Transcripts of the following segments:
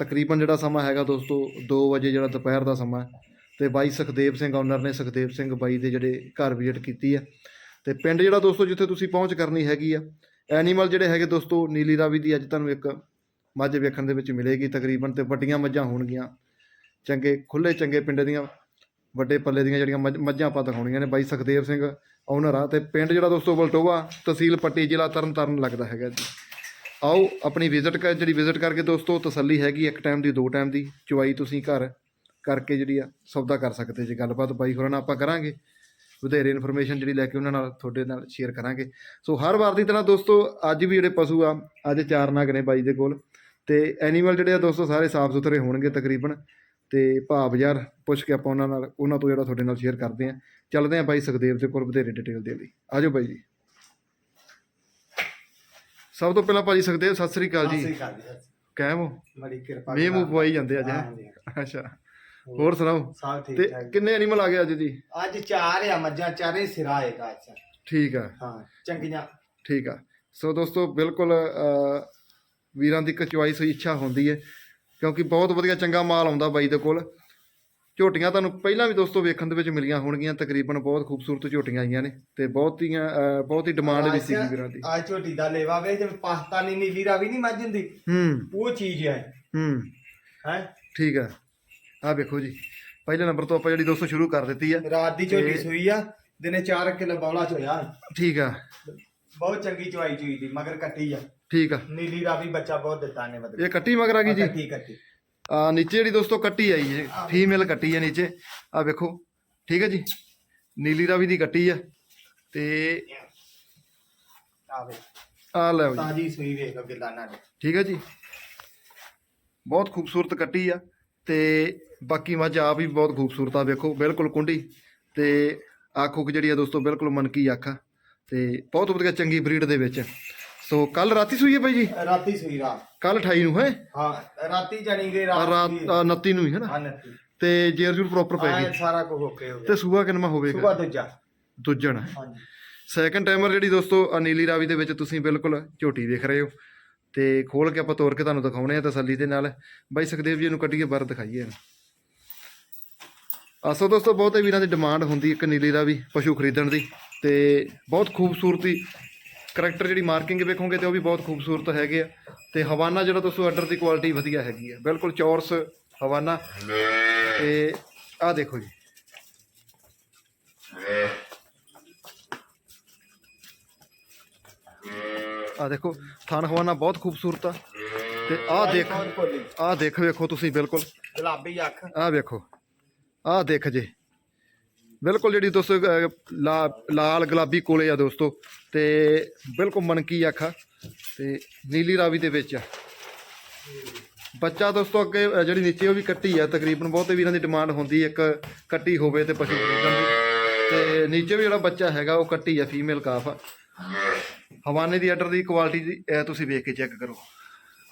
ਤਕਰੀਬਨ ਜਿਹੜਾ ਸਮਾਂ ਹੈਗਾ ਦੋਸਤੋ 2 ਵਜੇ ਜਿਹੜਾ ਦੁਪਹਿਰ ਦਾ ਸਮਾਂ ਹੈ ਤੇ ਬਾਈ ਸੁਖਦੇਵ ਸਿੰਘ ਓਨਰ ਨੇ ਸੁਖਦੇਵ ਸਿੰਘ ਬਾਈ ਦੇ ਜਿਹੜੇ ਘਰ ਵਿਜ਼ਿਟ ਕੀਤੀ ਹੈ। ਤੇ ਪਿੰਡ ਜਿਹੜਾ ਦੋਸਤੋ, ਜਿੱਥੇ ਤੁਸੀਂ ਪਹੁੰਚ ਕਰਨੀ ਹੈਗੀ ਆ ਐਨੀਮਲ ਜਿਹੜੇ ਹੈਗੇ ਦੋਸਤੋ, ਨੀਲੀ ਰਾਵੀ ਦੀ ਅੱਜ ਤੁਹਾਨੂੰ ਇੱਕ ਮੱਝ ਵੇਖਣ ਦੇ ਵਿੱਚ ਮਿਲੇਗੀ ਤਕਰੀਬਨ ਤੇ ਵੱਡੀਆਂ ਮੱਝਾਂ ਹੋਣਗੀਆਂ। ਚੰਗੇ ਖੁੱਲੇ ਚੰਗੇ ਪਿੰਡ ਦੀਆਂ, ਵੱਡੇ ਪੱਲੇ ਦੀਆਂ ਜਿਹੜੀਆਂ ਮੱਝ- ਮੱਝਾਂ ਆਪਾਂ ਦਿਖਾਉਣੀਆਂ ਨੇ, ਬਾਈ ਸੁਖਦੇਵ ਸਿੰਘ ਓਨਰ ਆ ਤੇ ਪਿੰਡ ਜਿਹੜਾ ਦੋਸਤੋ, ਬਲਟੋਆ ਤਹਿਸੀਲ ਪੱਟੀ ਜ਼ਿਲ੍ਹਾ ਤਰਨਤਾਰਨ ਲੱਗਦਾ ਹੈਗਾ ਜੀ। ਆਓ ਆਪਣੀ ਵਿਜ਼ਿਟ ਕਰ, ਜਿਹੜੀ ਵਿਜ਼ਿਟ ਕਰਕੇ ਦੋਸਤੋ, ਤਸੱਲੀ ਹੈਗੀ ਇੱਕ ਟਾਈਮ ਦੀ, ਦੋ ਟਾਈਮ ਦੀ, ਚੁਆਈ ਤੁਸੀਂ ਘਰ ਕਰਕੇ ਜਿਹੜੀ ਆ, ਸੌਦਾ ਕਰ ਸਕਦੇ ਜੇ ਗੱਲਬਾਤ ਬਾਈ ਹੋਰਾਂ ਨਾਲ ਆਪਾਂ ਕਰਾਂਗੇ। ਵਧੇਰੇ ਇਨਫੋਰਮੇਸ਼ਨ ਜਿਹੜੀ ਲੈ ਕੇ ਉਹਨਾਂ ਨਾਲ, ਤੁਹਾਡੇ ਨਾਲ ਸ਼ੇਅਰ ਕਰਾਂਗੇ। ਸੋ ਹਰ ਵਾਰ ਦੀ ਤਰ੍ਹਾਂ ਦੋਸਤੋ, ਅੱਜ ਵੀ ਜਿਹੜੇ ਪਸ਼ੂ ਆ, ਅੱਜ ਚਾਰ ਨਾਗ ਨੇ ਬਾਈ ਦੇ ਕੋਲ। ਤੇ ਐਨੀਮਲ ਜਿਹੜੇ ਆ ਦੋਸਤੋ, ਸਾਰੇ ਸਾਫ਼ ਸੁਥਰੇ ਹੋਣਗੇ ਤਕਰੀਬਨ। ਤੇ ਭਾਅ ਬਾਜ਼ਾਰ ਪੁੱਛ ਕੇ ਆਪਾਂ ਉਹਨਾਂ ਨਾਲ, ਉਹਨਾਂ ਤੋਂ ਜਿਹੜਾ ਤੁਹਾਡੇ ਨਾਲ ਸ਼ੇਅਰ ਕਰਦੇ ਆ। ਚੱਲਦੇ ਆ ਬਾਈ ਸੁਖਦੇਵ ਦੇ ਕੋਲ ਵਧੇਰੇ ਡਿਟੇਲ ਦੇ ਲਈ। ਆਜੋ ਬਾਈ ਜੀ। ਸਭ ਤੋਂ ਪਹਿਲਾਂ ਭਾਜੀ ਸੁਖਦੇਵ ਸਤਿ ਸ੍ਰੀ ਅਕਾਲ ਜੀ। ਕਾਇਮ ਹੋ? ਬੜੀ ਕਿਰਪਾ ਮੀਂਹ ਮੂੰਹ ਪਵਾਈ ਜਾਂਦੇ ਅੱਜ ਹੈਂ? ਅੱਛਾ। ਹੋਰ ਸੁਣਾਓ? ਸਭ ਠੀਕ ਤੇ ਠਾਕ ਕਿੰਨੇ ਐਨੀਮਲ ਆ ਗਏ ਅੱਜ ਜੀ? ਅੱਜ ਚਾਰ ਆ ਮੱਝਾਂ ਚਾਰੇ ਸਿਰਾ ਆਏਗਾ ਅੱਛਾ ਠੀਕ ਆ। ਹਾਂ ਚੰਗੀਆਂ। ਠੀਕ ਆ। ਸੋ ਦੋਸਤੋ ਬਿਲਕੁਲ ਅ, ਵੀਰਾਂ ਦੀ ਇੱਕ ਚੁਆਇਸ ਹੋਈ ਇੱਛਾ ਹੁੰਦੀ ਹੈ ਕਿਉਂਕਿ ਬਹੁਤ ਵਧੀਆ ਚੰਗਾ ਮਾਲ ਆਉਂਦਾ ਬਾਈ ਦੇ ਕੋਲ। ਝੋਟੀਆਂ ਤੁਹਾਨੂੰ ਪਹਿਲਾਂ ਵੀ ਦੋਸਤੋ ਵੇਖਣ ਦੇ ਵਿੱਚ ਮਿਲੀਆਂ ਹੋਣਗੀਆਂ ਤਕਰੀਬਨ ਬਹੁਤ ਖੂਬਸੂਰਤ ਝੋਟੀਆਂ ਆਈਆਂ ਨੇ ਤੇ ਬਹੁਤੀਆਂ ਬਹੁਤ ਹੀ ਡਿਮਾਂਡ ਵੀ ਸੀਗੀ ਵੀਰਾਂ ਦੀ। ਆ ਝੋਟੀ ਦਾ ਲੇਵਾ ਵੇ ਜਿਵੇਂ ਪਾਕਿਸਤਾਨੀ ਨੀਲੀ ਰਾਵੀ ਨਹੀਂ ਮੱਝ ਹੁੰਦੀ ਹੂੰ। ਉਹ ਚੀਜ਼ ਹੈ ਹੂੰ। ਹੈ? ਠੀਕ ਆ। ਆ ਵੇਖੋ ਜੀ ਪਹਿਲੇ ਨੰਬਰ ਤੋਂ ਆਪਾਂ ਜਿਹੜੀ ਦੋਸਤੋ ਸ਼ੁਰੂ ਕਰ ਦਿੱਤੀ ਆ ਰਾਤ ਦੀ ਝੋਟੀ ਸੂਈ ਆ ਦਿਨੇ 4 ਕਿਲੋ ਬੌਲਾ ਚੋਇਆ। ਠੀਕ ਆ। ਬਹੁਤ ਚੰਗੀ ਚੁਆਈ ਚੋਈ ਦੀ ਮਗਰ ਕੱਟੀ ਆ। ਠੀਕ ਆ। ਨੀਲੀ ਰਾਵੀ ਬੱਚਾ ਬਹੁਤ ਦਿੱਤਾ ਨੇ ਮਤਲਬ। ਇਹ ਕੱਟੀ ਮਗਰ ਆ ਗਈ ਜੀ? ਕੱਟੀ ਕੱਟੀ। ਆ ਨੀਚੇ ਜਿਹੜੀ ਦੋਸਤੋ ਕੱਟੀ ਆਈ ਹੈ ਫੀਮੇਲ ਕੱਟੀ ਹੈ ਨੀਚੇ। ਆ ਵੇਖੋ ਠੀਕ ਹੈ ਜੀ? ਨੀਲੀ ਰਾਵੀ ਦੀ ਕੱਟੀ ਆ। ਤੇ ਆ ਲੈ ਜੀ। ਤਾਜੀ ਸੂਈ ਵੇਖ ਗਿਲਾਨਾ ਨੇ ਠੀਕ ਹੈ ਜੀ? ਬਹੁਤ ਖੂਬਸੂਰਤ ਕੱਟੀ ਆ ਤੇ ਬਾਕੀ ਮੱਝ ਆਪ ਵੀ ਬਹੁਤ ਖੂਬਸੂਰਤ ਆ ਵੇਖੋ ਬਿਲਕੁਲ ਕੁੰਡੀ। ਤੇ ਅੱਖ ਉੱਖ ਜਿਹੜੀ ਆ ਦੋਸਤੋ ਬਿਲਕੁਲ ਮਨਕੀ ਅੱਖ ਆ। ਤੇ ਬਹੁਤ ਵਧੀਆ ਚੰਗੀ ਬਰੀਡ ਦੇ ਵਿੱਚ। ਸੋ ਕੱਲ ਰਾਤੀ ਸੂਈ ਹੈ ਬਾਈ ਜੀ? ਰਾਤੀ ਸੂਈ ਰਾਤ। ਕੱਲ 28 ਨੂੰ ਹੈ? ਹਾਂ ਰਾਤੀ ਜਾਣੀ ਗਈ ਰਾਤ ਰਾਤ ਸੂਈ। ਆ, 29 ਨੂੰ ਹੀ ਹੈ ਨਾ? ਹਾਂ ਨੱਤੀ ਤੇ ਜੇਰ ਜੂਰ ਪ੍ਰੋਪਰ ਪੈ ਗਈ। ਸਾਰਾ ਕੁਝ ਓਕੇ ਹੋ ਗਿਆ। ਤੇ ਸੂਆ ਕਿੰਨਾ ਹੋਵੇਗਾ? ਸੁਬਾ ਦੂਜਾ। ਦੂਜਣ ਹਾਂਜੀ। ਸੈਕੰਡ ਟਾਈਮਰ ਜਿਹੜੀ ਦੋਸਤੋ ਆ ਨੀਲੀ ਰਾਵੀ ਦੇ ਵਿੱਚ ਤੁਸੀਂ ਬਿਲਕੁਲ ਝੋਟੀ ਦੇਖ ਰਹੇ ਹੋ। ਤੇ ਖੋਲ ਕੇ ਆਪਾਂ ਤੋੜ ਕੇ ਤੁਹਾਨੂੰ ਦਿਖਾਉਣੇ ਆ ਤਸੱਲੀ ਦੇ ਨਾਲ। ਬਾਈ ਸੁਖਦੇਵ ਜੀ ਨੂੰ ਕੱਢੀਏ ਬਾਹਰ ਦਿਖਾਈਏ। ਅਸੋ ਦੋਸਤੋ ਬਹੁਤੇ ਵੀਰਾਂ ਦੀ ਡਿਮਾਂਡ ਹੁੰਦੀ ਇੱਕ ਨੀਲੀ ਰਾਵੀ ਪਸ਼ੂ ਖਰੀਦਣ ਦੀ। ਤੇ ਬਹੁਤ ਖੂਬਸੂਰਤੀ ਕਰੈਕਟਰ ਜਿਹੜੀ ਮਾਰਕਿੰਗ ਵੇਖੋਗੇ ਤੇ ਉਹ ਵੀ ਬਹੁਤ ਖੂਬਸੂਰਤ ਹੈਗੇ ਆ। ਤੇ ਹਵਾਨਾ ਜਿਹੜਾ ਦੋਸਤੋ ਆਰਡਰ ਦੀ ਕੁਆਲਿਟੀ ਵਧੀਆ ਹੈਗੀ ਆ। ਬਿਲਕੁਲ ਚੌਰਸ ਹਵਾਨਾ। ਤੇ ਆਹ ਦੇਖੋ ਜੀ। ਆ ਦੇਖੋ ਥਣ ਹਵਾਨਾ ਬਹੁਤ ਖੂਬਸੂਰਤ ਆ। ਤੇ ਆਹ ਦੇਖ। ਆਹ ਦੇਖ ਵੇਖੋ ਤੁਸੀਂ ਬਿਲਕੁਲ। ਗੁਲਾਬੀ ਅੱਖ। ਆਹ ਵੇਖੋ। ਆਹ ਦੇਖ ਜੇ। ਬਿਲਕੁਲ ਜਿਹੜੀ ਦੋਸਤੋ ਅਹ, ਲਾ- ਲਾਲ ਗੁਲਾਬੀ ਕੋਲੇ ਆ ਦੋਸਤੋ ਤੇ ਬਿਲਕੁਲ ਮਨਕੀ ਅੱਖਾਂ ਤੇ ਨੀਲੀ ਰਾਵੀ ਦੇ ਵਿੱਚ ਆ। ਬੱਚਾ ਦੋਸਤੋ ਅੱਗੇ ਅਹ, ਜਿਹੜੀ ਨੀਚੇ ਉਹ ਵੀ ਕੱਟੀ ਆ ਤਕਰੀਬਨ ਬਹੁਤੇ ਵੀਰਾਂ ਦੀ ਡਿਮਾਂਡ ਹੁੰਦੀ ਇੱਕ ਕੱਟੀ ਹੋਵੇ ਤੇ ਪਸ਼ੂ ਖਰੀਦਣ ਦੀ। ਤੇ ਨੀਚੇ ਵੀ ਜਿਹੜਾ ਬੱਚਾ ਹੈਗਾ ਉਹ ਕੱਟੀ ਆ ਫੀਮੇਲ ਕਾਫ ਆ। ਹਵਾਨੇ ਦੀ ਆਰਡਰ ਦੀ ਕੁਆਲਿਟੀ ਦੀ ਇਹ ਤੁਸੀਂ ਵੇਖ ਕੇ ਚੈੱਕ ਕਰੋ।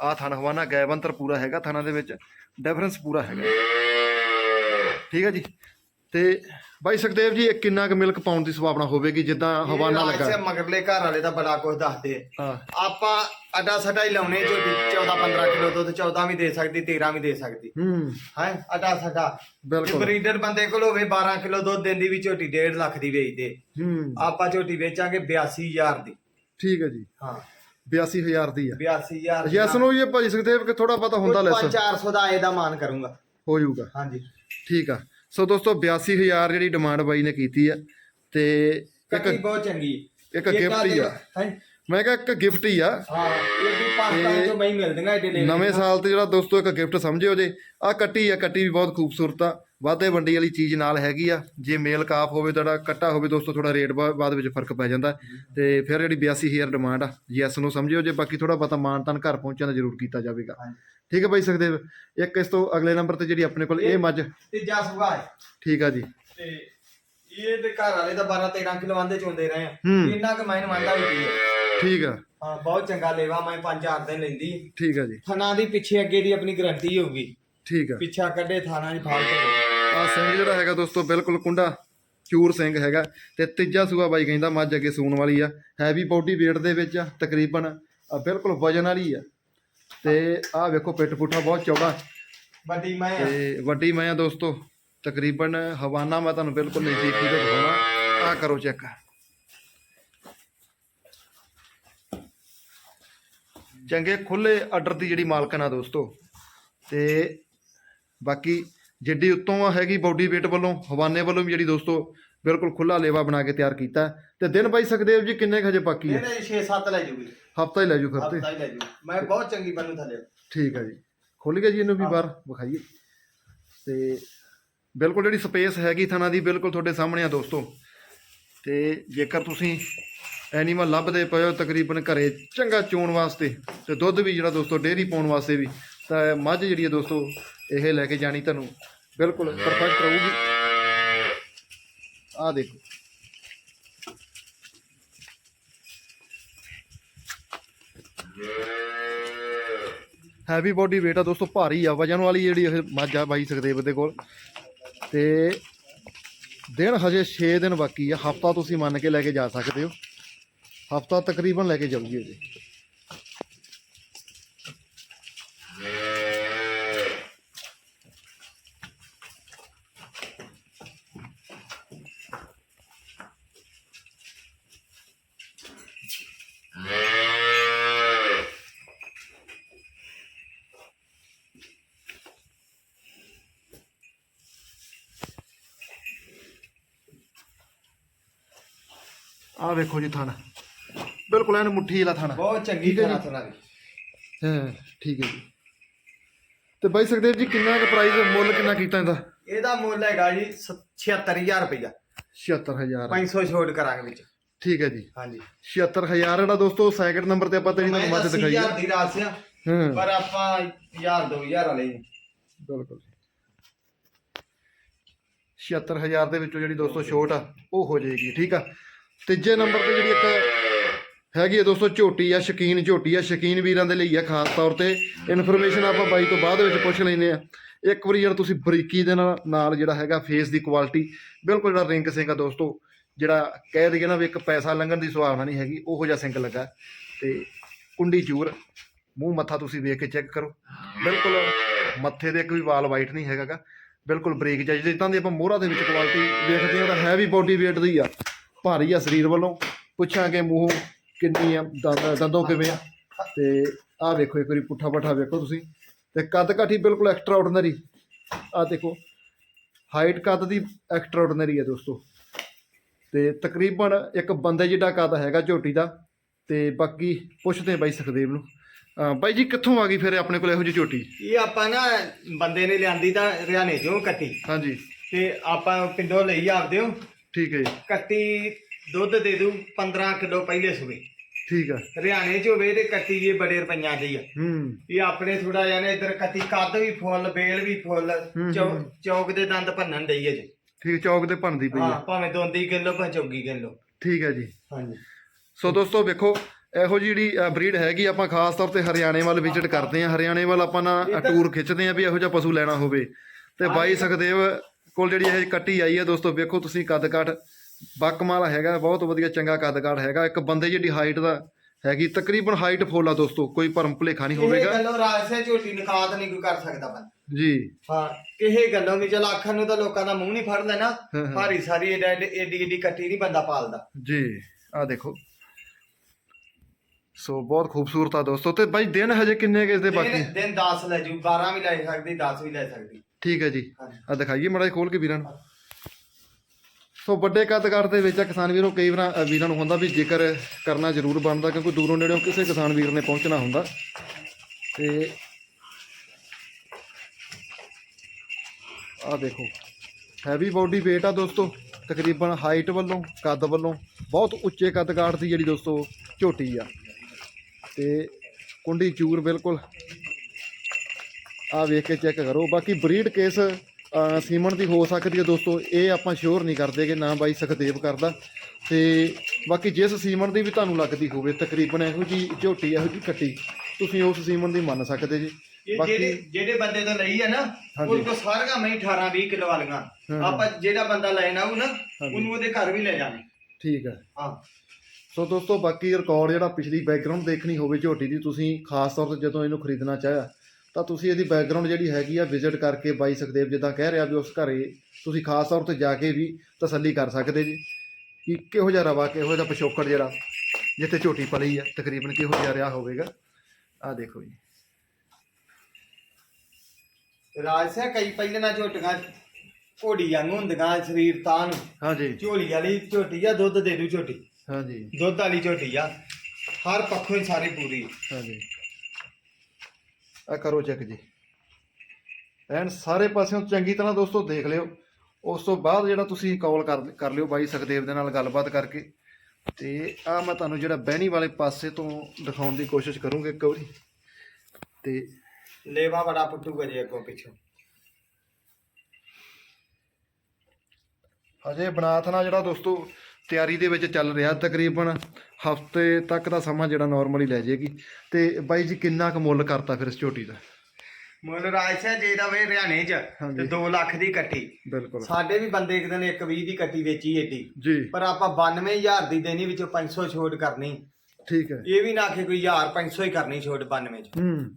ਆਹ ਥਣ ਹਵਾਨਾ ਗੈਬੰਤਰ ਪੂਰਾ ਹੈਗਾ ਥਣਾਂ ਦੇ ਵਿੱਚ ਡਿਫਰੈਂਸ ਪੂਰਾ ਹੈਗਾ। ਠੀਕ ਹੈ ਜੀ? ਤੇ ਬਾਈ ਸੁਖਦੇਵ ਜੀ ਇਹ ਕਿੰਨਾ ਕੁ ਮਿਲਕ ਪਾਉਣ ਦੀ ਸੰਭਾਵਨਾ ਹੋਵੇਗੀ ਜਿੱਦਾਂ ਹਵਾਨਾ ਇਹ ਲੱਗਾ? ਮਗਰਲੇ ਘਰ ਵਾਲੇ ਦਾ ਬੜਾ ਕੁਝ ਦੱਸਦੇ। ਹਾਂ। ਆਪਾਂ ਅੱਡਾ ਸੱਡਾ ਹੀ ਲਾਉਣੇ ਜੋ 14 15 ਕਿਲੋ ਦੁੱਧ 14 ਵੀ ਦੇ ਸਕਦੀ 13 ਵੀ ਦੇ ਸਕਦੀ। ਹੂੰ। ਹੈ ਅੱਡਾ ਜੇ ਬਿਲਕੁਲ। ਬਰੀਡਰ ਬੰਦੇ ਕੋਲ ਹੋਵੇ 12 ਕਿਲੋ ਦੁੱਧ ਦਿੰਦੀ ਵੀ ਝੋਟੀ 1.5 ਲੱਖ ਦੀ ਵੇਚਦੇ। ਹੂੰ। ਆਪਾਂ ਝੋਟੀ ਵੇਚਾਂਗੇ 82000 ਦੀ। ਠੀਕ ਹੈ ਜੀ। ਹਾਂ। 82000 ਦੀ ਆ। 82000 ਯੈਸ ਨੂੰ। ਇਹ ਭਾਜੀ ਸੁਖਦੇਵ ਕਿ ਥੋੜਾ ਪਤਾ ਹੁੰਦਾ ਲੈਸ 400 ਦਾ ਇਹਦਾ ਮਾਨ ਕਰੂੰਗਾ। ਹੋ ਜਾਊਗਾ। ਹਾਂਜੀ। ਠੀਕ ਆ। ਸੋ ਦੋਸਤੋ 82000 ਜਿਹੜੀ ਡਿਮਾਂਡ ਬਾਈ ਨੇ ਕੀਤੀ ਆ ਤੇ ਇੱਕ ਬਹੁਤ ਚੰਗੀ ਇੱਕ gift ਹੀ ਆ। ਮੈਂ ਕਿਹਾ ਇੱਕ ਗਿਫਟ ਹੀ ਆ। ਹਾਂ ਇਹ ਵੀ ਪਾਕਿਸਤਾਨ ਮੈਂ ਨਵੇਂ ਸਾਲ ਤੇ ਜਿਹੜਾ ਦੋਸਤੋ ਇੱਕ ਗਿਫਟ ਸਮਝਿਓ ਜੇ ਆ ਕੱਟੀ ਆ ਕੱਟੀ ਵੀ ਬਹੁਤ ਖੂਬਸੂਰਤ ਆ। ਵਾਧੇ ਵੰਡੀ ਵਾਲੀ ਚੀਜ਼ ਨਾਲ ਹੈਗੀ ਆ। ਜੇ ਮੇਲ ਕਾਫ ਹੋਵੇ ਤੁਹਾਡਾ ਕੱਟਾ ਹੋਵੇ ਦੋਸਤੋ ਥੋੜਾ ਰੇਟ ਬਾਅਦ ਵਿੱਚ ਫ਼ਰਕ ਪੈ ਜਾਂਦਾ। ਤੇ ਫਿਰ ਜਿਹੜੀ 82000 ਡਿਮਾਂਡ ਆ ਯੈਸ ਨੂੰ ਸਮਝਿਓ ਜੇ। ਬਾਕੀ ਥੋੜਾ ਬਹੁਤਾ ਮਾਨ ਤਾਨ ਘਰ ਪਹੁੰਚਣ ਦਾ ਜ਼ਰੂਰ ਕੀਤਾ ਜਾਵੇਗਾ। ਠੀਕ ਹੈ ਬਾਈ ਸੁਖਦੇਵ? ਇੱਕ ਇਸ ਤੋਂ ਅਗਲੇ ਨੰਬਰ ਤੇ ਜਿਹੜੀ ਆਪਣੇ ਕੋਲ ਇਹ ਮੱਝ। ਤੀਜਾ ਸੂਆ ਹੈ। ਠੀਕ ਆ ਜੀ। ਤੇ ਇਹ ਤੇ ਘਰ ਵਾਲੇ ਦਾ 12 13 ਕਿਲੋ ਆਂਦੇ ਚੋਂਦੇ ਰਹੇ ਆ। ਇੰਨਾ ਕੁ ਮੈਂ ਮੰਨਦਾ ਵੀ ਕੀ ਹੈ। ਠੀਕ ਆ। ਹਾਂ ਬਹੁਤ ਚੰਗਾ ਲੇਵਾ ਮੈਂ 5-4 ਦਿਨ ਲੈਂਦੀ। ਠੀਕ ਆ ਜੀ। ਥਣਾ ਦੀ ਪਿੱਛੇ ਅੱਗੇ ਦੀ ਆਪਣੀ ਗਰੰਟੀ ਹੋਊਗੀ। ਠੀਕ ਆ। ਪਿੱਛਾ ਕੱਢੇ ਥਾਣਾ ਦੀ ਫਾਲ ਆ ਸਿੰਘ ਜਿਹੜਾ ਹੈਗਾ ਦੋਸਤੋ ਬਿਲਕੁਲ ਕੁੰਡਾ ਚੂਰ ਸਿੰਘ ਹੈਗਾ। ਤੇ ਤੀਜਾ ਸੂਆ ਬਾਈ ਕਹਿੰਦਾ ਮੱਝ ਅੱਗੇ ਸੂਣ ਵਾਲੀ ਆ। ਹੈਵੀ ਬੋਡੀ weight ਦੇ ਵਿੱਚ ਆ ਤਕਰੀਬਨ ਬਿਲਕੁਲ ਵਜਨ ਵਾਲੀ ਆ। ਤੇ ਆ ਵੇਖੋ ਪਿੱਠ ਪੁੱਠਾ ਬਹੁਤ ਚੌੜਾ। ਵੱਡੀ ਮੈਂ। ਤੇ ਵੱਡੀ ਮੈਂ ਦੋਸਤੋ ਤਕਰੀਬਨ ਹਵਾਨਾ ਮੈਂ ਤੁਹਾਨੂੰ ਬਿਲਕੁਲ ਨਜ਼ਦੀਕੀ ਤੋਂ ਦਿਖਾਉਣਾ। ਆ ਕਰੋ ਚੈੱਕ ਚੰਗੇ ਖੁੱਲੇ ਆਰਡਰ ਦੀ ਜਿਹੜੀ ਮਾਲਕਨ ਆ ਦੋਸਤੋ। ਤੇ ਬਾਕੀ ਜਿੱਡੀ ਉੱਤੋਂ ਆ ਹੈਗੀ ਬਾਡੀ weight ਵੱਲੋਂ ਹਵਾਨੇ ਵੱਲੋਂ ਵੀ ਜਿਹੜੀ ਦੋਸਤੋ ਬਿਲਕੁਲ ਖੁੱਲਾ ਲੇਵਾ ਬਣਾ ਕੇ ਤਿਆਰ ਕੀਤਾ। ਤੇ ਦਿਨ ਬਾਈ ਸੁਖਦੇਵ ਜੀ ਕਿੰਨੇ ਕੁ ਹਜੇ ਬਾਕੀ ਹੈ ਇਹਨੇ 6-7 ਲੈ ਜੂਗੀ। ਹਫਤਾ ਹੀ ਲੈ ਜੂ ਫਿਰ ਤੇ। ਹਫਤਾ ਹੀ ਲੈ ਜੂ। ਮੈਂ ਬਹੁਤ ਚੰਗੀ ਬਣੂ ਥੱਲੇ। ਠੀਕ ਹੈ ਜੀ। ਖੁੱਲ ਗਿਆ ਜੀ ਇਹਨੂੰ ਵੀ ਬਾਹਰ ਵਿਖਾਈਏ। ਤੇ ਬਿਲਕੁਲ ਜਿਹੜੀ ਸਪੇਸ ਹੈਗੀ ਥਣਾ ਦੀ ਬਿਲਕੁਲ ਤੁਹਾਡੇ ਸਾਹਮਣੇ ਆ ਦੋਸਤੋ। ਤੇ ਜੇਕਰ ਤੁਸੀਂ ਐਨੀਮਲ ਲੱਭਦੇ ਪਏ ਹੋ ਤਕਰੀਬਨ ਘਰੇ ਚੰਗਾ ਚੋਣ ਵਾਸਤੇ ਤੇ ਦੁੱਧ ਵੀ ਜਿਹੜਾ ਦੋਸਤੋ ਡੇਅਰੀ ਪਾਉਣ ਵਾਸਤੇ ਵੀ, ਤਾਂ ਮੱਝ ਜਿਹੜੀ ਹੈ ਦੋਸਤੋ, ਇਹ ਲੈ ਕੇ ਜਾਣੀ ਤੁਹਾਨੂੰ ਬਿਲਕੁਲ ਪਰਫੈਕਟ ਰਹੂਗੀ। ਆਹ ਦੇਖੋ। ਹੈਵੀ ਬੋਡੀ weight ਆ ਦੋਸਤੋ, ਭਾਰੀ ਆ, ਵਜਨ ਵਾਲੀ ਜਿਹੜੀ ਇਹ ਮੱਝ ਆ ਬਾਈ ਸੁਖਦੇਵ ਦੇ ਕੋਲ। ਤੇ ਦਿਨ ਹਜੇ 6 ਦਿਨ ਬਾਕੀ ਆ। ਹਫਤਾ ਤੁਸੀਂ ਮੰਨ ਕੇ ਲੈ ਕੇ ਜਾ ਸਕਦੇ ਹੋ। ਹਫਤਾ ਤਕਰੀਬਨ ਲੈ ਕੇ ਜਾਊਗੀ ਅਜੇ ਆਹ ਵੇਖੋ ਜੀ ਥਾਣਾ। ਬਿਲਕੁਲ ਐਨ ਮੁੱਠੀ ਵਾਲਾ ਥਾਣਾ। ਬਹੁਤ ਚੰਗੀ ਠੀਕ ਹੈ ਜੀ। ਤਰ੍ਹਾਂ ਥਣਾ ਦੀ ਹਾਂ ਠੀਕ ਹੈ ਜੀ। ਤੇ ਬਾਈ ਸੁਖਦੇਵ ਜੀ ਕਿੰਨਾ ਕੁ ਪ੍ਰਾਈਸ ਮੁੱਲ ਕਿੰਨਾ ਕੀਤਾ ਇਹਦਾ? ਇਹਦਾ ਮੁੱਲ ਹੈਗਾ ਜੀ 76000 ਰੁਪਇਆ 76000 500 ਛੋਟ ਕਰਾਂਗੇ ਵਿੱਚ। ਠੀਕ ਹੈ ਜੀ। ਹਾਂਜੀ। 76000 ਜਿਹੜਾ ਦੋਸਤੋ ਸੈਕਿੰਡ ਨੰਬਰ ਤੇ ਆਪਾਂ ਤੇਰੀ ਤੁਹਾਨੂੰ ਮੱਝ ਦਿਖਾਈ ਹੈ। 80000 ਦੀ ਰਾਸ ਆ ਹਾਂ। ਪਰ ਆਪਾਂ 1000 2000 ਵਾਲੇ ਹੀ। ਬਿਲਕੁਲ 76000 ਦੇ ਵਿੱਚੋਂ ਜਿਹੜੀ ਦੋਸਤੋ ਛੋਟ ਆ ਉਹ ਹੋ ਜਾਏਗੀ ਠੀਕ ਆ? ਤੀਜੇ ਨੰਬਰ ਤੇ ਜਿਹੜੀ ਇੱਕ ਹੈਗੀ ਹੈ ਦੋਸਤੋ ਝੋਟੀ ਆ, ਸ਼ਕੀਨ ਝੋਟੀ ਆ, ਸ਼ਕੀਨ ਵੀਰਾਂ ਦੇ ਲਈ ਆ ਖਾਸ ਤੌਰ ਤੇ। ਇਨਫੋਰਮੇਸ਼ਨ ਆਪਾਂ ਬਾਈ ਤੋਂ ਬਾਅਦ ਵਿੱਚ ਪੁੱਛ ਲੈਨੇ ਆ। ਇੱਕ ਵਾਰੀ ਜਿਹੜਾ ਤੁਸੀਂ ਬਰੀਕੀ ਦੇ ਨਾਲ ਨਾਲ ਜਿਹੜਾ ਹੈਗਾ ਫੇਸ ਦੀ ਕੁਆਲਿਟੀ ਬਿਲਕੁਲ ਜਿਹੜਾ ਰਿੰਗ ਸਿੰਘ ਆ ਦੋਸਤੋ, ਜਿਹੜਾ ਕਹਿ ਦਈਏ ਨਾ ਵੀ ਇੱਕ ਪੈਸਾ ਲੰਘਣ ਦੀ ਸੁਭਾਵਨਾ ਨਹੀਂ ਹੈਗੀ, ਉਹੋ ਜਿਹਾ ਸਿੰਘ ਲੱਗਾ। ਤੇ ਕੁੰਡੀ ਚੂਰ, ਮੂੰਹ ਮੱਥਾ ਤੁਸੀਂ ਵੇਖ ਕੇ ਚੈੱਕ ਕਰੋ। ਬਿਲਕੁਲ ਮੱਥੇ ਦੇ ਇੱਕ ਵੀ ਵਾਲ ਵਾਈਟ ਨਹੀਂ ਹੈਗਾਗਾ। ਬਿਲਕੁਲ ਬਰੀਕ ਜਿਹਾ, ਜਿੱਦਾਂ ਦੀ ਆਪਾਂ ਮੋਹਰਾ ਦੇ ਵਿੱਚ ਕੁਆਲਿਟੀ ਵੇਖਦੇ ਹਾਂ ਤਾਂ ਹੈਵੀ ਬੋਡੀ weight ਦੀ ਆ। ਭਾਰੀ ਆ ਸਰੀਰ ਵੱਲੋਂ। ਪੁੱਛਾਂਗੇ ਮੂੰਹ ਕਿੰਨੀ ਆ ਦੰਦ ਦੰਦੋਂ ਕਿਵੇਂ ਆ? ਤੇ ਆਹ ਵੇਖੋ ਇੱਕ ਵਾਰੀ ਪੁੱਠਾ ਪੱਠਾ ਵੇਖੋ ਤੁਸੀਂ। ਤੇ ਕੱਦ ਕਾਠੀ ਬਿਲਕੁਲ ਐਕਸਟਰਾ ਆਰਡੀਨਰੀ ਆਹ ਦੇਖੋ ਹਾਈਟ ਕੱਦ ਦੀ ਐਕਸਟਰਾ ਆਰਡੀਨਰੀ ਹੈ ਦੋਸਤੋ। ਤੇ ਤਕਰੀਬਨ ਇੱਕ ਬੰਦੇ ਜਿੱਡਾ ਕੱਦ ਹੈਗਾ ਝੋਟੀ ਦਾ ਤੇ ਬਾਕੀ ਪੁੱਛਦੇ ਹਾਂ ਬਾਈ ਸੁਖਦੇਵ ਨੂੰ। ਅਹ ਬਾਈ ਜੀ ਕਿੱਥੋਂ ਆ ਗਈ ਫਿਰ ਆਪਣੇ ਕੋਲ ਇਹੋ ਜਿਹੀ ਝੋਟੀ? ਇਹ ਆਪਾਂ ਨਾ ਬੰਦੇ ਨੇ ਲਿਆਂਦੀ ਤਾਂ ਹਰਿਆਣੇ ਚੋਂ ਕੱਟੀ। ਹਾਂਜੀ। ਤੇ ਆਪਾਂ ਪਿੰਡੋਂ ਲਈ ਆਪਦੇ ਹੋ ਠੀਕ ਹੈ ਜੀ। ਕੱਟੀ ਦੁੱਧ ਦੇ ਦੂ 15 ਕਿਲੋ ਪਹਿਲੇ ਸੂਏ। ਠੀਕ ਆ। ਹਰਿਆਣੇ ਚ ਹੋਵੇ ਤੇ ਕੱਟੀ ਇਹ ਬੜੇ ਰੁਪਈਆਂ ਦੀ ਆ। ਹੂੰ। ਇਹ ਆਪਣੇ ਥੋੜਾ ਜਿਹਾ ਨੇ ਇਧਰ ਕੱਟੀ ਕੱਦ ਵੀ ਫੁੱਲ ਬੇਲ ਵੀ ਫੁੱਲ ਹੂੰ, ਚੌ- ਹੂੰ। ਚੌਕ ਦੇ ਦੰਦ ਭੰਨਣ ਡਈ ਹੈ ਜੀ। ਠੀਕ ਚੌਕ ਤੇ ਭੰਨਦੀ ਪਈ ਹਾਂ ਆ ਭਾਵੇਂ ਦੋਂਦੀ ਕਿਲੋ ਭਾਵੇਂ ਚੌਗੀ ਕਿਲੋ। ਠੀਕ ਹੈ ਜੀ। ਹਾਂਜੀ। ਸੋ ਦੋਸਤੋ ਵੇਖੋ ਇਹੋ ਜਿਹੀ ਜਿਹੜੀ ਬਰੀਡ ਹੈਗੀ ਆਪਾਂ ਖਾਸ ਤੌਰ ਤੇ ਹਰਿਆਣੇ ਵੱਲ ਵਿਜ਼ਿਟ ਕਰਦੇ ਹਾਂ। ਹਰਿਆਣੇ ਵੱਲ ਆਪਾਂ ਨਾ ਟੂਰ ਖਿੱਚਦੇ ਹਾਂ ਵੀ ਇਹੋ ਜਿਹਾ ਪਸ਼ੂ ਲੈਣਾ ਹੋਵੇ। ਤੇ ਬਾਈ ਸੁਖਦੇਵ ਕੋਲ ਜਿਹੜੀ ਇਹ ਕੱਟੀ ਆਈ ਹੈ ਦੋਸਤੋ ਵੇਖੋ ਤੁਸੀਂ ਕੱਦ ਕਾਠ ਬੱਕਮਾਲ ਹੈਗਾ ਬਹੁਤ ਵਧੀਆ ਚੰਗਾ ਕੱਦ ਕਾਠ ਹੈਗਾ। ਇੱਕ ਬੰਦੇ ਜਿਹੜੀ ਹਾਈਟ ਦਾ ਹੈਗੀ ਤਕਰੀਬਨ ਹਾਈਟ ਫੁੱਲ ਆ ਦੋਸਤੋ ਕੋਈ ਭਰਮ ਭੁਲੇਖਾ ਨਹੀਂ ਇਹ ਹੋਵੇਗਾ। ਗੱਲੋਂ ਰਾਜਸੇ ਝੋਟੀ ਨਿਕਾਤ ਨਹੀਂ ਕੋਈ ਕਰ ਸਕਦਾ ਬੰਦਾ। ਜੀ। ਹਾਂ ਕਿਸੇ ਗੱਲੋਂ ਵੀ ਚਲ ਆਖਣ ਨੂੰ ਤਾਂ ਲੋਕਾਂ ਦਾ ਮੂੰਹ ਨਹੀਂ ਫੜ ਲੈਣਾ। ਭਾਰੀ ਸਾਰੀ ਏਡਾ ਏਡੀ ਕੱਟੀ ਨਹੀਂ ਬੰਦਾ ਪਾਲਦਾ। ਜੀ ਆ ਦੇਖੋ। ਸੋ ਬਹੁਤ ਖੂਬਸੂਰਤ ਆ ਦੋਸਤੋ ਤੇ ਬਾਈ ਦਿਨ ਹਜੇ ਕਿੰਨੇ ਕਿਸ ਦੇ ਬਾਕੀ? ਦਿਨ 10 ਲੈ ਜੂ 12 ਵੀ ਲੈ ਸਕਦੀ 10 ਵੀ ਲੈ ਸਕਦੀ। ਠੀਕ ਹੈ ਜੀ। ਆ ਦਿਖਾਈਏ ਮੜਾ ਖੋਲ ਕੇ ਵੀਰਾਂ ਨੂੰ। ਸੋ ਵੱਡੇ ਕੱਦਕਾਰ ਦੇ ਵਿੱਚ ਆ ਕਿਸਾਨ ਵੀਰੋ ਕਈ ਵਾਰ ਵੀਰਾਂ ਨੂੰ ਹੁੰਦਾ ਵੀ ਜ਼ਿਕਰ ਕਰਨਾ ਜ਼ਰੂਰ ਬਣਦਾ ਕਿਉਂਕਿ ਦੂਰੋਂ ਨੇੜਿਓਂ ਕਿਸੇ ਕਿਸਾਨ ਵੀਰ ਨੇ ਪਹੁੰਚਣਾ ਹੁੰਦਾ। ਤੇ ਆ ਦੇਖੋ ਹੈਵੀ ਬਾਡੀ weight ਆ ਦੋਸਤੋ ਤਕਰੀਬਨ ਹਾਈਟ ਵੱਲੋਂ ਕੱਦ ਵੱਲੋਂ ਬਹੁਤ ਉੱਚੇ ਕੱਦਕਾਰ ਦੀ ਜਿਹੜੀ ਦੋਸਤੋ ਝੋਟੀ ਆ। ਤੇ ਕੁੰਡੀ ਚੂਰ ਬਿਲਕੁਲ ਆ ਵੇਖ ਕੇ ਚੈੱਕ ਕਰੋ। ਬਾਕੀ ਬਰੀਡ ਕੇਸ ਸੀਮਨ ਦੀ ਹੋ ਸਕਦੀ ਹੈ ਦੋਸਤੋ। ਇਹ ਆਪਾਂ ਸ਼ੋਰ ਨਹੀਂ ਕਰਦੇ ਕਿ ਨਾ ਬਾਈ ਸੁਖਦੇਵ ਕਰਦਾ। ਤੇ ਬਾਕੀ ਜਿਸ ਸੀਮਨ ਦੀ ਵੀ ਤੁਹਾਨੂੰ ਲੱਗਦੀ ਹੋਵੇ ਤਕਰੀਬਨ ਇਹੋ ਜੀ ਝੋਟੀ ਇਹੋ ਜੀ ਕੱਟੀ ਤੁਸੀਂ ਉਸ ਸੀਮਨ ਦੀ ਮੰਨ ਸਕਦੇ ਜੀ। ਜਿਹੜੇ ਜਿਹੜੇ ਬੰਦੇ ਤੋਂ ਲਈ ਹੈ ਨਾ ਹਾਂਜੀ। ਉਹ ਕੋ ਸਾਰੀਆਂ ਮੈਂ 18 20 ਕਿਲੋ ਵਾਲੀਆਂ। ਆਪਾਂ ਜਿਹੜਾ ਬੰਦਾ ਲੈਣਾ ਉਹ ਨਾ। ਉਹਨੂੰ ਉਹਦੇ ਘਰ ਵੀ ਲੈ ਜਾਣਾ ਠੀਕ ਹੈ। ਹਾਂ। ਸੋ ਦੋਸਤੋ ਬਾਕੀ ਰਿਕਾਰਡ ਜਿਹੜਾ ਪਿਛਲੀ ਬੈਕਗ੍ਰਾਉਂਡ ਦੇਖਣੀ ਹੋਵੇ ਝੋਟੀ ਦੀ ਤੁਸੀਂ ਖਾਸ ਤੌਰ ਤੇ ਜਦੋਂ ਇਹਨੂੰ ਖਰੀਦਣਾ ਚਾਹਿਆ ਤਾਂ ਤੁਸੀਂ ਇਹਦੀ ਬੈਕਗ੍ਰਾਉਂਡ ਜਿਹੜੀ ਹੈਗੀ ਆ ਵਿਜ਼ਿਟ ਕਰਕੇ ਬਾਈ ਸੁਖਦੇਵ ਜਿੱਦਾਂ ਕਹਿ ਰਿਹਾ ਵੀ ਉਸ ਘਰੇ ਤੁਸੀਂ ਖਾਸ ਤੌਰ ਤੇ ਜਾ ਕੇ ਵੀ ਤਸੱਲੀ ਕਰ ਸਕਦੇ ਜੀ। ਕਿ ਕਿਹੋ ਜਿਹਾ ਰਵਾ ਕਿਹੋ ਜਿਹਾ ਪਿਛੋਕੜ ਜਿਹੜਾ ਜਿੱਥੇ ਝੋਟੀ ਪਲੀ ਆ ਤਕਰੀਬਨ ਕਿਹੋ ਜਿਹਾ ਰਿਹਾ ਹੋਵੇਗਾ। ਆ ਦੇਖੋ ਜੀ। ਰਾਜ ਕਈ ਪਹਿਲੇ ਨਾ ਝੋਟੀਆਂ ਘੋੜੀ ਵਾਂਗੂ ਹੁੰਦੀਆਂ ਸਰੀਰ ਤਾਂ ਨੂੰ। ਹਾਂਜੀ। ਝੋਲੀ ਵਾਲੀ ਝੋਟੀ ਆ ਦੁੱਧ ਦੇ ਦੂ ਝੋਟੀ। ਹਾਂਜੀ। ਦੁੱਧ ਵਾਲੀ ਝੋਟੀ ਆ। ਹਰ ਪੱਖੋਂ ਹੀ ਸਾਰੀ ਪੂਰੀ। ਹਾਂਜੀ। ਆ ਕਰੋ ਚੈੱਕ ਜੀ। ਐਨ ਸਾਰੇ ਪਾਸਿਓਂ ਚੰਗੀ ਤਰ੍ਹਾਂ ਦੋਸਤੋ ਦੇਖ ਲਿਓ। ਉਸ ਤੋਂ ਬਾਅਦ ਜਿਹੜਾ ਤੁਸੀਂ ਕਾਲ ਕਰ ਕਰ ਲਿਓ ਬਾਈ ਸੁਖਦੇਵ ਦੇ ਨਾਲ ਗੱਲਬਾਤ ਕਰਕੇ। ਤੇ ਆ ਮੈਂ ਤੁਹਾਨੂੰ ਜਿਹੜਾ ਬਹਿਣੀ ਵਾਲੇ ਪਾਸੇ ਤੋਂ ਦਿਖਾਉਣ ਦੀ ਕੋਸ਼ਿਸ਼ ਕਰੂੰਗਾ ਇੱਕ ਵਾਰੀ। ਤੇ ਲੇਵਾ ਬੜਾ ਪੁੱਟੂਗਾ ਜੇ ਅੱਗੋਂ ਪਿੱਛੋਂ। ਅਜੇ ਬਨਾਥਨਾ ਜਿਹੜਾ ਦੋਸਤੋ ਤਿਆਰੀ ਦੇ ਵਿੱਚ ਚੱਲ ਰਿਹਾ ਤਕਰੀਬਨ ਹਫ਼ਤੇ ਤੱਕ ਦਾ ਸਮਾਂ ਜਿਹੜਾ ਨਾਰਮਲੀ ਲੈ ਜਾਏਗੀ। ਤੇ ਬਾਈ ਜੀ ਕਿੰਨਾ ਕੁ ਮੁੱਲ ਕਰਤਾ ਫਿਰ ਇਸ ਝੋਟੀ ਦਾ? ਮੁੱਲ ਰਾਜ ਸਿੰਘ ਜੇ ਦਾ ਵੇ ਹਰਿਆਣੇ ਚ। ਤੇ 2 ਲੱਖ ਦੀ ਕੱਟੀ। ਬਿਲਕੁਲ। ਸਾਡੇ ਵੀ ਬੰਦੇ ਇੱਕ ਦਿਨ 120 ਦੀ ਕੱਟੀ ਵੇਚੀ ਏਡੀ। ਜੀ। ਪਰ ਆਪਾਂ 92000 ਦੀ ਦੇਣੀ ਵਿੱਚੋਂ 500 ਛੋਟ ਕਰਨੀ। ਠੀਕ ਹੈ। ਇਹ ਵੀ ਨਾ ਆਖੇ ਕੋਈ 1000 500 ਹੀ ਕਰਨੀ ਛੋਟ 92 ਚ। ਹੂੰ।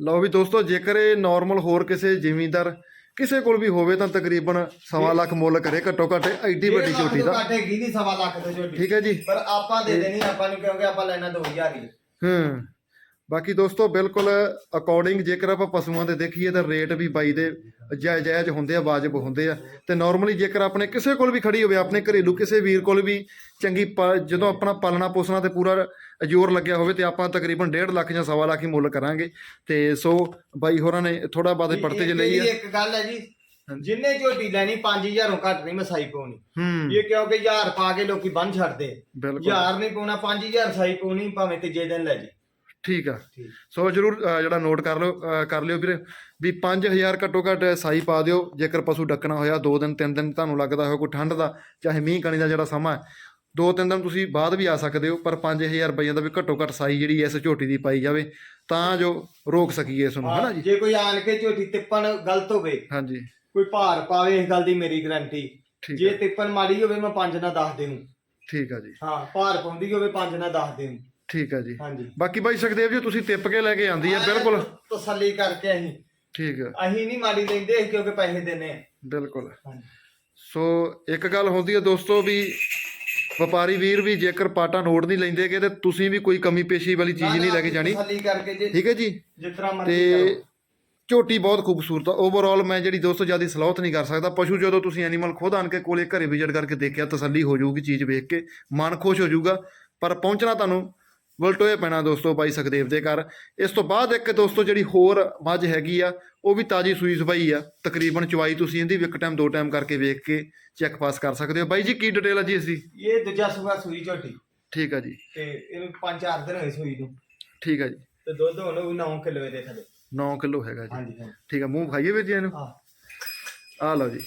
ਲਓ ਵੀ ਦੋਸਤੋ ਜੇਕਰ ਇਹ ਨਾਰਮਲ ਹੋਰ ਕਿਸੇ ਜ਼ਿਮੀਂਦਾਰ ਕਿਸੇ ਕੋਲ ਵੀ ਹੋਵੇ ਤਾਂ ਤਕਰੀਬਨ ਸਵਾ ਲੱਖ ਮੁੱਲ ਕਰੇ ਘੱਟੋ ਘੱਟ ਐਡੀ ਵੱਡੀ ਝੋਟੀ ਦਾ। ਕਾਟੇ ਕੀ ਦੀ ਸਵਾ ਲੱਖ ਦੀ ਝੋਟੀ। ਠੀਕ ਹੈ ਜੀ। ਪਰ ਆਪਾਂ ਦੇ ਦੇਣੀ ਆਪਾਂ ਨੂੰ ਕਿਉਂਕਿ ਆਪਾਂ ਲੈਣਾ 2000 ਹੀ। ਹੂੰ। ਬਾਕੀ ਦੋਸਤੋ ਬਿਲਕੁਲ ਅਕੋਰਡਿੰਗ ਜੇਕਰ ਆਪਾਂ ਪਸ਼ੂਆਂ ਦੇ ਦੇਖੀਏ ਤਾਂ ਰੇਟ ਵੀ ਬਾਈ ਦੇ ਜਾਇਜ਼ ਹੁੰਦੇ ਆ ਵਾਜਬ ਹੁੰਦੇ ਆ। ਤੇ ਨਾਰਮਲੀ ਜੇਕਰ ਆਪਣੇ ਕਿਸੇ ਕੋਲ ਵੀ ਖੜੀ ਹੋਵੇ ਆਪਣੇ ਘਰੇਲੂ ਕਿਸੇ ਵੀਰ ਕੋਲ ਵੀ ਚੰਗੀ ਜਦੋਂ ਆਪਣਾ ਪਾਲਣਾ ਪੋਸਣਾ ਤੇ ਪੂਰਾ ਜ਼ੋਰ ਲੱਗਿਆ ਹੋਵੇ ਤੇ ਆਪਾਂ ਤਕਰੀਬਨ 1.5 ਲੱਖ ਜਾਂ ਸਵਾ ਲੱਖ ਹੀ ਮੁੱਲ ਕਰਾਂਗੇ। ਤੇ ਸੋ ਬਾਈ ਹੋਰਾਂ ਨੇ ਥੋੜਾ ਬਾਦੇ ਪੜਤੇ ਜੇ ਲਈ ਆ। ਇੱਕ ਗੱਲ ਹੈ ਜੀ ਜਿੰਨੇ ਝੋਟੀ ਲੈਣੀ 5000 ਘੱਟ ਨਹੀਂ ਮਸਾਈ ਪਾਉਣੀ। ਹੂੰ। ਇਹ ਕਿਉਂਕਿ 1000 ਪਾ ਕੇ ਲੋਕੀ ਬੰਨ ਛੱਡਦੇ। ਬਿਲਕੁਲ। 1000 ਨਹੀਂ ਪਾਉਣਾ 5000 ਸਾਈ ਪਾਉਣੀ ਭਾਵੇਂ ਤੀਜੇ ਦਿਨ ਲੈ ਜੀ। ਠੀਕ ਆ। ਸੋ ਜਰੂਰ ਜਿਹੜਾ ਨੋਟ ਕਰ ਲਓ ਕਰ ਲਿਓ ਵੀਰੇ। ਵੀ 5000 ਘੱਟੋ ਘੱਟ ਸਾਈ ਪਾ ਦਿਓ। ਜੇਕਰ ਪਸ਼ੂ ਡੱਕਣਾ ਹੋਇਆ 2 ਦਿਨ 3 ਦਿਨ ਤੁਹਾਨੂੰ ਲੱਗਦਾ ਹੋਇਆ ਕੋਈ ਠੰਡ ਦਾ ਚਾਹੇ ਮੀਂਹ ਕਣੀ ਦਾ ਜਿਹੜਾ ਸਮਾਂ ਹੈ ਦੋ ਤਿੰਨ ਦਿਨ ਤੁਸੀਂ ਬਾਅਦ ਵੀ ਆ ਸਕਦੇ ਹੋ ਪਰ 5000 ਰੁਪਈਆ ਦਾ ਵੀ ਘੱਟੋ ਘੱਟ ਸਾਈ ਜਿਹੜੀ ਇਸ ਝੋਟੀ ਦੀ ਪਾਈ ਜਾਵੇ ਤਾਂ ਜੋ ਰੋਕ ਸਕੀਏ ਇਸ ਨੂੰ ਹਨਾ ਜੀ? ਜੇ ਕੋਈ ਆਣ ਕੇ ਝੋਟੀ ਤਿੱਪਣ ਗਲਤ ਹੋਵੇ ਹਾਂਜੀ। ਕੋਈ ਭਾਰ ਪਾਵੇ ਇਸ ਗੱਲ ਦੀ ਮੇਰੀ ਗਰੰਟੀ ਜੇ ਤਿੱਪਣ ਮਾੜੀ ਹੋਵੇ ਮੈਂ 5 ਨਾਲ ਦੱਸ ਦੇਵਾਂ ਠੀਕ ਆ ਜੀ। ਹਾਂ ਭਾਰ ਪਾਉਂਦੀ ਹੋਵੇ 5 ਨਾਲ ਦੱਸ ਦੇਵਾਂ ਠੀਕ ਆ ਜੀ। ਹਾਂਜੀ। ਬਾਕੀ ਬਾਈ ਸੁਖਦੇਵ ਜੀ ਤੁਸੀਂ ਟਿੱਪ ਕੇ ਲੈ ਕੇ ਆਂਦੀ ਹੈ ਬਿਲਕੁਲ। ਤਸੱਲੀ ਕਰਕੇ ਅਸੀਂ। ਠੀਕ ਆ। ਅਸੀਂ ਨਹੀਂ ਮਾੜੀ ਲੈਂਦੇ ਕਿਉਂਕਿ ਪੈਸੇ ਆ। ਬਿਲਕੁਲ। ਹਾਂਜੀ। ਸੋ ਇੱਕ ਗੱਲ ਹੁੰਦੀ ਹੈ ਦੋਸਤੋ ਵੀ ਵਪਾਰੀ ਵੀਰ ਵੀ ਜੇਕਰ ਪਾਟਾ ਨੋਟ ਨਹੀਂ ਲੈਂਦੇਗੇ ਤੇ ਤੁਸੀਂ ਵੀ ਕੋਈ ਕਮੀ ਪੇਸ਼ੀ ਵਾਲੀ ਚੀਜ਼ ਨਹੀਂ ਲੈ ਕੇ ਜਾਣੀ। ਕਰਕੇ ਜੇ ਠੀਕ ਹੈ ਜੀ? ਜਿਸ ਤਰ੍ਹਾਂ ਮਰਜ਼ੀ ਤੇ ਝੋਟੀ ਬਹੁਤ ਖੂਬਸੂਰਤ ਆ। ਓਵਰਆਲ ਮੈਂ ਜਿਹੜੀ ਦੋਸਤੋ ਜ਼ਿਆਦਾ ਸਲਾਹਤ ਨਹੀਂ ਕਰ ਸਕਦਾ। ਪਸ਼ੂ ਜਦੋਂ ਤੁਸੀਂ ਐਨੀਮਲ ਖੁਦ ਆਣ ਕੇ ਕੋਲੇ ਘਰੇ ਵਿਜ਼ਿਟ ਕਰਕੇ ਦੇਖਿਆ ਤਸੱਲੀ ਹੋ ਜਾਊਗੀ ਚੀਜ਼ ਵੇਖ ਕੇ ਮਨ ਖੁਸ਼ ਹੋ ਜਾਊਗਾ। ਪਰ ਪਹੁੰਚਣਾ ਤੁਹਾਨੂੰ ਵਲਟੋਏ ਪੈਣਾ ਦੋਸਤੋ ਬਾਈ ਸੁਖਦੇਵ ਦੇ ਘਰ। ਇਸ ਤੋਂ ਬਾਅਦ ਇੱਕ ਦੋਸਤੋ ਜਿਹੜੀ ਹੋਰ ਮੱਝ ਹੈਗੀ ਆ ਉਹ ਵੀ ਤਾਜੀ ਸੂਈ ਸਵਾਈ ਆ। ਤਕਰੀਬਨ ਚਵਾਈ ਤੁਸੀਂ ਇਹਦੀ ਇੱਕ ਟਾਈਮ ਦੋ ਟਾਈਮ ਕਰਕੇ ਵੇਖ ਕੇ ਚੈੱਕ ਪਾਸ ਕਰ ਸਕਦੇ ਹੋ। ਬਾਈ ਜੀ ਕੀ ਡਿਟੇਲ ਆ ਜੀ ਇਸਦੀ ਇਹ ਦੂਜਾ ਸੂਆ ਸੂਈ ਝੋਟੀ। ਠੀਕ ਆ ਜੀ। ਤੇ ਇਹਨੂੰ 5-4 ਦਿਨ ਹੋਏ ਸੂਈ ਨੂੰ। ਠੀਕ ਆ ਜੀ। ਤੇ ਦੁੱਧ ਹੁਣ ਉਹ 9 ਕਿਲੋ ਦੇ ਥੱਲੇ। 9 ਕਿਲੋ ਹੈਗਾ ਜੀ। ਠੀਕ ਆ ਮੂੰਹ ਖਾਈਏ ਵੀਰ ਜੀ ਇਹਨੂੰ? ਹਾਂ। ਆ ਲਓ ਜੀ।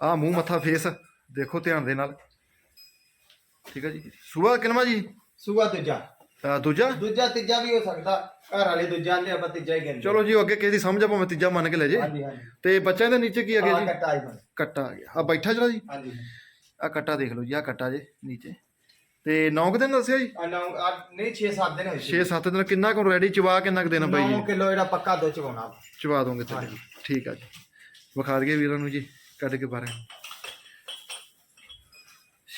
ਆ ਮੂੰਹ ਮੱਥਾ ਫੇਸ ਦੇਖੋ ਧਿਆਨ ਦੇ ਨਾਲ। ਠੀਕ ਹੈ ਜੀ। ਸੁਬਾ ਕਿਨਵਾ ਜੀ? ਸੂਆ ਦੂਜਾ ਅਹ ਦੂਜਾ? ਦੂਜਾ ਤੀਜਾ ਵੀ ਹੋ ਸਕਦਾ। ਘਰ ਵਾਲੇ ਦੂਜਾ ਆਂਦੇ ਆਪਾਂ ਤੀਜਾ ਹੀ ਕਹਿੰਦੇ ਚਲੋ ਜੀ ਉਹ ਅੱਗੇ ਕਿਸੇ ਦੀ ਸਮਝ ਆ ਭਾਵੇਂ ਤੀਜਾ ਮੰਨ ਕੇ ਲੈ ਜੇ। ਹਾਂਜੀ ਹਾਂਜੀ। ਤੇ ਬੱਚਿਆਂ ਦੇ ਨੀਚੇ ਕੀ ਅੱਗੇ ਆ ਜੀ? ਕੱਟਾ ਹੀ ਬਣ ਕੱਟਾ ਆ ਗਿਆ। ਆ ਬੈਠਾ ਜਿਹੜਾ ਜੀ? ਹਾਂਜੀ। ਆ ਕੱਟਾ ਦੇਖ ਲਓ ਜੀ ਆ ਕੱਟਾ ਜੇ ਨੀਚੇ। ਤੇ 9 ਦਿਨ ਦੱਸਿਆ ਜੀ? ਆ ਨੌ ਆ ਨਹੀਂ 6-7 ਦਿਨ ਹੋਏ 6-7 ਦਿਨ ਕਿੰਨਾ ਕੁ ਰੈਡੀ ਚਵਾ ਕਿੰਨਾ ਕੁ ਦੇਣਾ ਬਾਈ 9 ਜੀ ਕਿਲੋ ਜਿਹੜਾ ਪੱਕਾ ਦੁੱਧ ਚਵਾਉਣਾ। ਚਵਾ ਦੋਗੇ ਤੇ ਠੀਕ ਆ ਜੀ। ਵਿਖਾ ਦਈਏ ਵੀਰਾਂ ਨੂੰ ਜੀ ਕੱਢ ਕੇ ਬਾਰੇ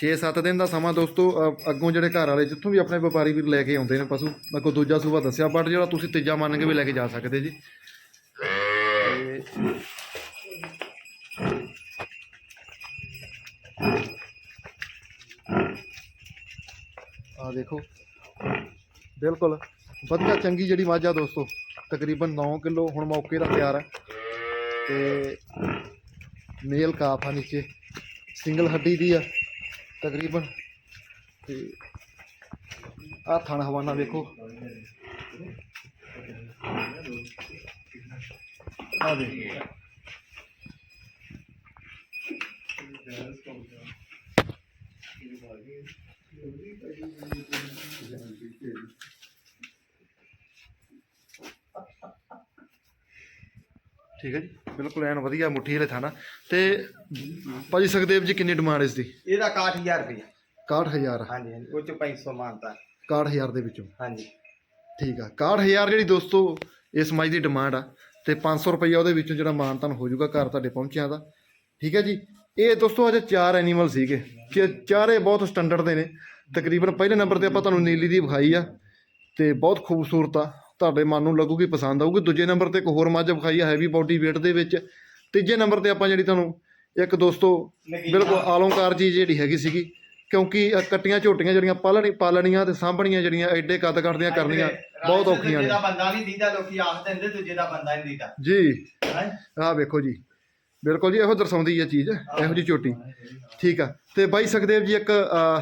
6-7 ਦਿਨ ਦਾ ਸਮਾਂ ਦੋਸਤੋ ਅੱਗੋਂ ਜਿਹੜੇ ਘਰ ਵਾਲੇ ਜਿੱਥੋਂ ਵੀ ਆਪਣੇ ਵਪਾਰੀ ਵੀਰ ਲੈ ਕੇ ਆਉਂਦੇ ਨੇ ਪਸ਼ੂ ਮੈਂ ਕੋਈ ਦੂਜਾ ਸੂਬਾ ਦੱਸਿਆ ਬਟ ਜਿਹੜਾ ਤੁਸੀਂ ਤੀਜਾ ਮੰਨ ਕੇ ਵੀ ਲੈ ਕੇ ਜਾ ਸਕਦੇ ਜੀ। ਤੇ ਆ ਦੇਖੋ, ਬਿਲਕੁਲ ਵਧੀਆ, ਚੰਗੀ ਜਿਹੜੀ ਮੱਝ ਆ ਦੋਸਤੋ, ਤਕਰੀਬਨ 9 ਕਿਲੋ ਹੁਣ ਮੌਕੇ ਦਾ ਤਿਆਰ ਹੈ ਤੇ ਮੇਲ ਕਾਫ ਆ ਨੀਚੇ, ਸਿੰਗਲ ਹੱਡੀ ਦੀ ਆ। ਤਕਰੀਬਨ ਤੇ ਆ ਥਣ ਹਵਾਨਾ ਵੇਖੋ ਆ ਦੇਖੋ ਠੀਕ ਹੈ ਜੀ ਬਿਲਕੁਲ ਐਨ ਵਧੀਆ ਮੁੱਠੀ ਵਾਲੇ ਥਾਣਾ। ਤੇ ਭਾਜੀ ਸੁਖਦੇਵ ਜੀ ਕਿੰਨੀ ਡਿਮਾਂਡ ਇਸ ਦੀ? ਇਹਦਾ 61000 ਰੁਪਏ 61000 ਹਾਂਜੀ ਹਾਂਜੀ ਉਹ ਚ 500 ਮਾਨਤਾ। 61000 ਦੇ ਵਿੱਚੋਂ? ਹਾਂਜੀ। ਠੀਕ ਆ। 61000 ਜਿਹੜੀ ਦੋਸਤੋ ਇਸ ਮੱਝ ਦੀ ਡਿਮਾਂਡ ਆ। ਤੇ 500 ਰੁਪਈਆ ਉਹਦੇ ਵਿੱਚੋਂ ਜਿਹੜਾ ਮਾਨਤਨ ਹੋ ਜਾਊਗਾ ਘਰ ਤੁਹਾਡੇ ਪਹੁੰਚਿਆਂ ਦਾ। ਠੀਕ ਹੈ ਜੀ? ਇਹ ਦੋਸਤੋ ਅਜੇ ਚਾਰ ਐਨੀਮਲ ਸੀਗੇ। ਕਿ ਚਾਰੇ ਬਹੁਤ ਸਟੈਂਡਰਡ ਦੇ ਨੇ। ਤਕਰੀਬਨ ਪਹਿਲੇ ਨੰਬਰ ਤੇ ਆਪਾਂ ਤੁਹਾਨੂੰ ਨੀਲੀ ਦੀ ਵਿਖਾਈ ਆ। ਤੇ ਬਹੁਤ ਖੂਬਸੂਰਤ ਆ। ਤੁਹਾਡੇ ਮਨ ਨੂੰ ਲੱਗੂਗੀ ਪਸੰਦ ਆਊਗੀ। ਦੂਜੇ ਨੰਬਰ ਤੇ ਇੱਕ ਹੋਰ ਮੱਝ ਵਿਖਾਈ ਆ ਹੈਵੀ ਬਾਡੀ weight ਦੇ ਵਿੱਚ। ਤੀਜੇ ਨੰਬਰ ਤੇ ਆਪਾਂ ਜਿਹੜੀ ਤੁਹਾਨੂੰ ਇੱਕ ਦੋਸਤੋ ਬਿਲਕੁਲ ਆਲੰਕਾਰ ਜੀ ਜਿਹੜੀ ਹੈਗੀ ਸੀਗੀ ਕਿਉਂਕਿ ਕੱਟੀਆਂ ਝੋਟੀਆਂ ਜਿਹੜੀਆਂ ਪਾਲਣੀ ਪਾਲਣੀਆਂ ਤੇ ਸਾਂਭਣੀਆਂ ਜਿਹੜੀਆਂ ਐਡੇ ਕੱਦ ਕੱਟਦੀਆਂ ਕਰਨੀਆਂ ਬਹੁਤ ਔਖੀਆਂ ਨੇ। ਬੰਦਾ ਨਹੀਂ ਦੀਦਾ ਲੋਕੀ ਆਖ ਦਿੰਦੇ ਦੂਜੇ ਦਾ ਬੰਦਾ ਨਹੀਂ ਦੀਦਾ। ਜੀ। ਹੈਂ? ਆਹ ਵੇਖੋ ਜੀ। ਬਿਲਕੁਲ ਜੀ ਇਹੋ ਦਰਸਾਉਂਦੀ ਹੈ ਚੀਜ਼ ਇਹੋ ਜੀ ਝੋਟੀ। ਠੀਕ ਆ। ਤੇ ਬਾਈ ਸੁਖਦੇਵ ਜੀ ਇੱਕ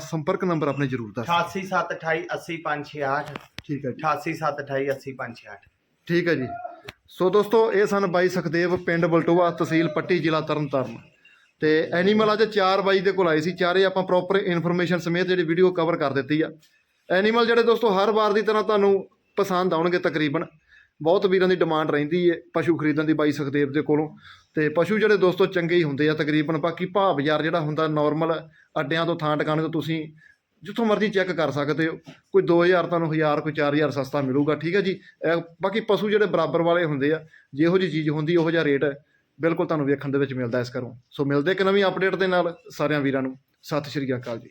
ਸੰਪਰਕ ਨੰਬਰ ਆਪਣੇ ਜ਼ਰੂਰ ਦੱਸ 8872280568 ਠੀਕ ਹੈ ਜੀ। 8872280568 ਠੀਕ ਹੈ ਜੀ। ਸੋ ਦੋਸਤੋ ਇਹ ਸਨ ਬਾਈ ਸੁਖਦੇਵ ਪਿੰਡ ਬਲਟੋਆ ਤਹਿਸੀਲ ਪੱਟੀ ਜ਼ਿਲ੍ਹਾ ਤਰਨਤਾਰਨ। ਤੇ ਐਨੀਮਲ ਅੱਜ ਚਾਰ ਬਾਈ ਦੇ ਕੋਲ ਆਏ ਸੀ। ਚਾਰੇ ਆਪਾਂ ਪ੍ਰੋਪਰ ਇਨਫੋਰਮੇਸ਼ਨ ਸਮੇਤ ਜਿਹੜੀ ਵੀਡੀਓ ਕਵਰ ਕਰ ਦਿੱਤੀ ਆ। ਐਨੀਮਲ ਜਿਹੜੇ ਦੋਸਤੋ ਹਰ ਵਾਰ ਦੀ ਤਰ੍ਹਾਂ ਤੁਹਾਨੂੰ ਪਸੰਦ ਆਉਣਗੇ ਤਕਰੀਬਨ। ਬਹੁਤ ਵੀਰਾਂ ਦੀ ਡਿਮਾਂਡ ਰਹਿੰਦੀ ਹੈ ਪਸ਼ੂ ਖਰੀਦਣ ਦੀ ਬਾਈ ਸੁਖਦੇਵ ਦੇ ਕੋਲੋਂ। ਤੇ ਪਸ਼ੂ ਜਿਹੜੇ ਦੋਸਤੋ ਚੰਗੇ ਹੀ ਹੁੰਦੇ ਆ ਤਕਰੀਬਨ। ਬਾਕੀ ਭਾਅ ਬਾਜ਼ਾਰ ਜਿਹੜਾ ਹੁੰਦਾ ਨਾਰਮਲ ਅੱਡਿਆਂ ਤੋਂ ਥਾਂ ਟਿਕਾਣੇ ਤੋਂ ਤੁਸੀਂ ਜਿੱਥੋਂ ਮਰਜ਼ੀ ਚੈੱਕ ਕਰ ਸਕਦੇ ਹੋ। ਕੋਈ 2000 ਤੁਹਾਨੂੰ 1000 ਕੋਈ 4000 ਸਸਤਾ ਮਿਲੂਗਾ, ਠੀਕ ਹੈ ਜੀ? ਇਹ ਬਾਕੀ ਪਸ਼ੂ ਜਿਹੜੇ ਬਰਾਬਰ ਵਾਲੇ ਹੁੰਦੇ ਆ, ਜਿਹੋ ਜੀ ਚੀਜ਼ ਹੁੰਦੀ, ਉਹੋ ਜਿਹਾ ਰੇਟ ਬਿਲਕੁਲ ਤੁਹਾਨੂੰ ਵੇਖਣ ਦੇ ਵਿੱਚ ਮਿਲਦਾ ਇਸ ਘਰੋਂ। ਸੋ ਮਿਲਦੇ ਇੱਕ ਨਵੀਂ ਅਪਡੇਟ ਦੇ ਨਾਲ ਸਾਰਿਆਂ ਵੀਰਾਂ ਨੂੰ। ਸਤਿ ਸ਼੍ਰੀ ਅਕਾਲ ਜੀ।